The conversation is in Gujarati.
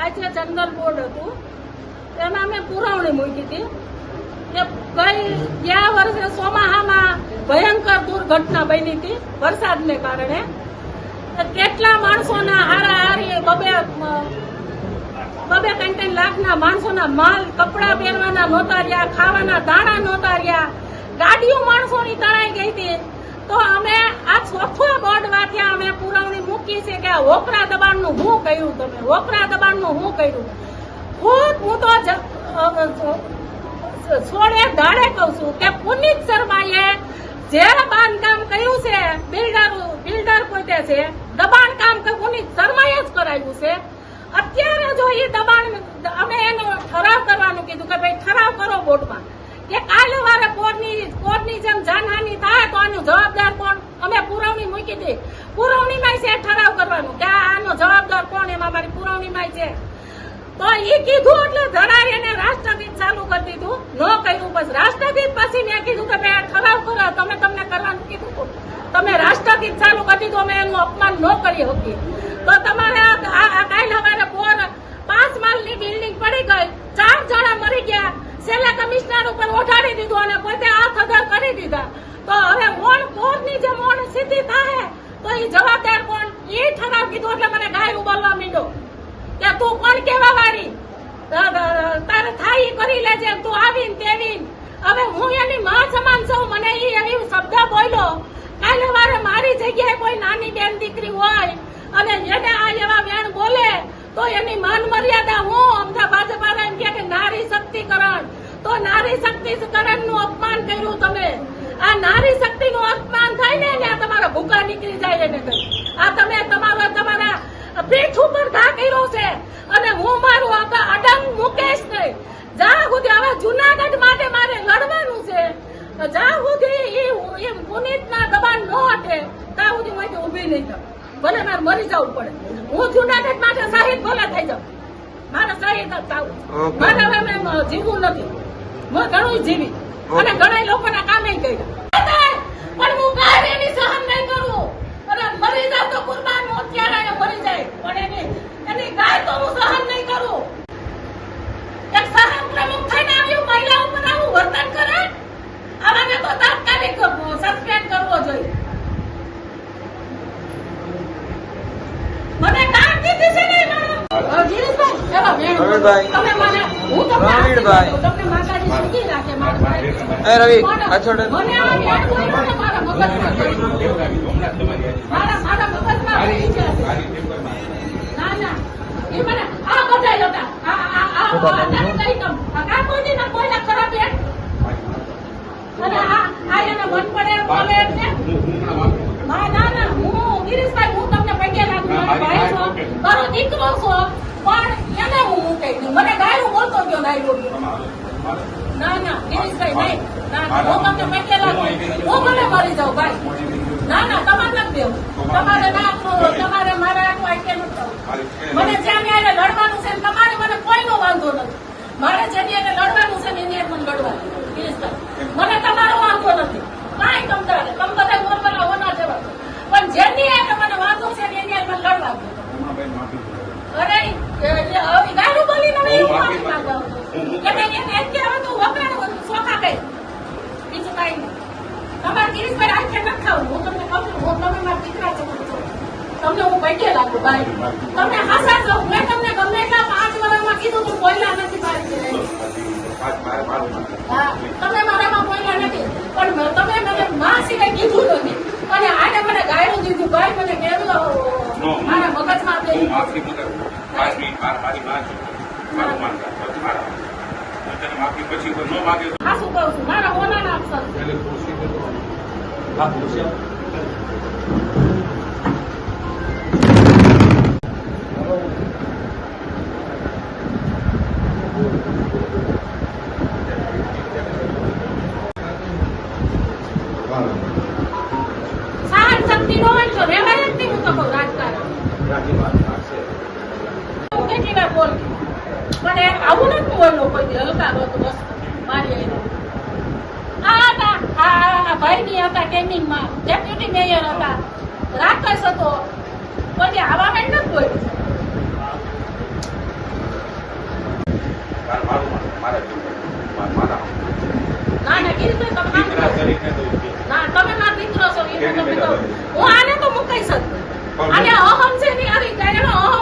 આજે જનરલ બોર્ડ હતું. તેમાં અમે પુરવણી મૂકી હતી. કે કઈ ગયા વર્ષે ચોમાહામાં ભયંકર દુર્ઘટના બની હતી વરસાદને કારણે. કેટલા માણસોના હારાહારી બબે બબે ત્રણ ત્રણ લાખના માણસોના માલ, કપડા પહેરવાના નહોતા રહ્યા, ખાવાના દાણા નહોતા રહ્યા. ગાડીઓ માણસોની તણાઈ ગઈ હતી. તો અમે આ ચોથો બોર્ડ વાથ્યા અમે પુરવણી મૂકી છે કે હોકરા દબાણનું હું કર્યું તમે? હોકરા દબાણનું હું કર્યું? ખુદ હું તો છોડે દાડે કહું છું કે પુનિત શર્માએ જે બાંધકામ કર્યું છે, બિલ્ડર બિલ્ડર પોતે છે, દબાણ કામ પુનિત શર્માએ જ કરાવ્યું છે. અત્યારે જો એ દબાણ અમે એનો ઠરાવ કરવાનું કીધું કે ભાઈ ઠરાવ કરો બોર્ડમાં. કે કાલે વારે કોર્ટની કોર્ટની જેમ જાનહાની થાય તો આનો જવાબદાર કોણ? અમે પુરવણી મૂકી દે. પુરવણીમાં છે ઠરાવ કરવાનું કે આનો જવાબદાર કોણ? એમાં મારી પુરવણીમાં છે. તો એ કીધું એટલે ધરાવી એને રાષ્ટ્રગીત ચાલુ કરી દીધું. ન કર્યું બસ રાષ્ટ્રગીત પછી મેં કીધું કે ભાઈ ઠરાવ કરો. તમે તમને કરવાનું કીધું. તમે રાષ્ટ્રગીત ચાલુ કરી દીધું. અમે એનું અપમાન ન કરી શકીએ તો તમારે કાલ હવારે બોર પાંચ માળની બિલ્ડિંગ પડી ગઈ. ચાર જણા મરી ગયા છેલ્લે કમિશનર ઉપર ઓઢાડી દીધું અને પોતે હાથ અધર કરી દીધા તો હવે મોણ બોરની જે મોણ સ્થિતિ થાય તો એ જવાબદાર કોણ એ ઠરાવ કીધું એટલે મને ગાયરું બોલવા માંડ્યો કે તું કોણ કેવા વાળી તારે થાય કરી લેજે, તું આવીને તેવીને. હવે હું એની માં સમાન છું, મને એ એવી શબ્દ બોલ્યો, કાલે વારે મારી જગ્યાએ કોઈ નાની બેન દીકરી હોય અને એને આ એવા બેન બોલે, તો એની માન મર્યાદા હું અમદાવાદ ભાજપવાળા એમ કે નારી શક્તિકરણ તો નારી શક્તિકરણનું અપમાન કર્યું તમે. આ નારી શક્તિ નું અપમાન થાય ને તમારા ભૂકા નીકળી જાય એને આ તમે તમારા તમારા પીઠ ઉપર ઘા કર્યો છે મારું આખા અડંગ મુકેશ નહીં જ્યાં સુધી હવે જુનાગઢ માટે મારે લડવાનું છે. તો જ્યાં સુધી એ પુનિત ના દબાણ ન હટે. ત્યાં સુધી હું ઊભી નહીં થાઉં. ભલે મારે મરી જવું પડે. હું જુનાગઢ માટે શહીદ ભલે થઈ જાઉં. મારે શહીદ જ થવું મારે હવે મેં જીવવું નથી. હું ઘણું જીવી. અને ઘણા લોકોના કામે કર્યા. પણ હું કાંઈ એની સહન નહીં કરું. અને મરી જાવ તો કુરબાન અત્યારે મરી જાય પણ એની એની ગાય તો હું સહન નહીં કરું એક સહન પ્રમુખ થઈને આવ્યું મહિલા ઉપર આવું વર્તન કરે આવાને તો તાત્કાલિક સસ્પેન્ડ કરવો જોઈએ મને કામ દીધી છે ને મારો ગિરીશભાઈ ચલો બેન પ્રવીણભાઈ. તમે મને હું તમને પ્રવીણભાઈ. તમને માતાજી સુખી રાખે મારા ભાઈ એ રવિ, આ છોડ. મને આ યાદ હોય મને મારા મગજમાં મારા મારા મગજમાં રહી છે ના ના એ મને આ બધાય હતા આ આ આ આ નાની કઈ કમ આ કા કોઈ ના કોઈના ખરાબ એમ અને આ આ એને મન પડે એમ બોલે એમ ને? ના ના ના. હું ગિરીશભાઈ હું તમને પગે લાગુ મારો ભાઈ છો. મારો દીકરો છો. પણ એને હું મૂકે નહીં મને ગાયું બોલતો ગયો ડાયરો. ના ના, ગિરીશભાઈ, નહીં. ના હું તમને પગે લાગુ હું ભલે મરી જાઉં, ભાઈ. ના ના, તમારે નથી દેવું. તમારે ના તમારે મારે આખું નથી કરવું. મને જ્યાં ન્યાય લડવાનું છે તમારે મને કોઈનો વાંધો નથી. મારે જેની એને લડવાનું છે એની મને લડવાનું ગિરીશભાઈ મને તમારો વાંધો નથી કાંઈ તમતારે તમે બધા નોર્મલ હોના જેવા છો. પણ જેની હારે મને વાંધો છે ને એની હારે મને લડવાનું અરે એ- એ હવે ગાયરું બોલીને હવે એવું માફી માંગવા આવતો. એટલે એને એમ કે હવે તું વપરાણ સોખા કઈ બીજું કાંઈ નહીં તમારે ગિરીશભાઈ આંખે નથી ખાવું હું તમને કહું છું હું તમે મારા દીકરા છો તમને હું પૈકે લાગુ ભાઈ. તમને હાસા છો. મેં તમને ગમે એટલા પાંચ વર્ષમાં કીધું તું બોલ્યા નથી મારી જોડે. હા તમે મારામાં બોલ્યા નથી. પણ મે- તમે મને માં સિવાય કીધું નથી. અને આને મને ગાયરું દીધું. ભાઈ મને કેવું મારા મગજમાં માફી પછી ન માગે હા શું કહું છું? મારા ઓના નામ સર હા ખુરશી હલકા બોલ. મને આવું નથી બોલવું કોઈ દી હલકા બોલ વસ્તુ મારી આ ના ના કીધું ના તમે મારા મિત્રો છો હું આને તો મુકાઈ શકું. અને અહમ છે ની અરે અહમ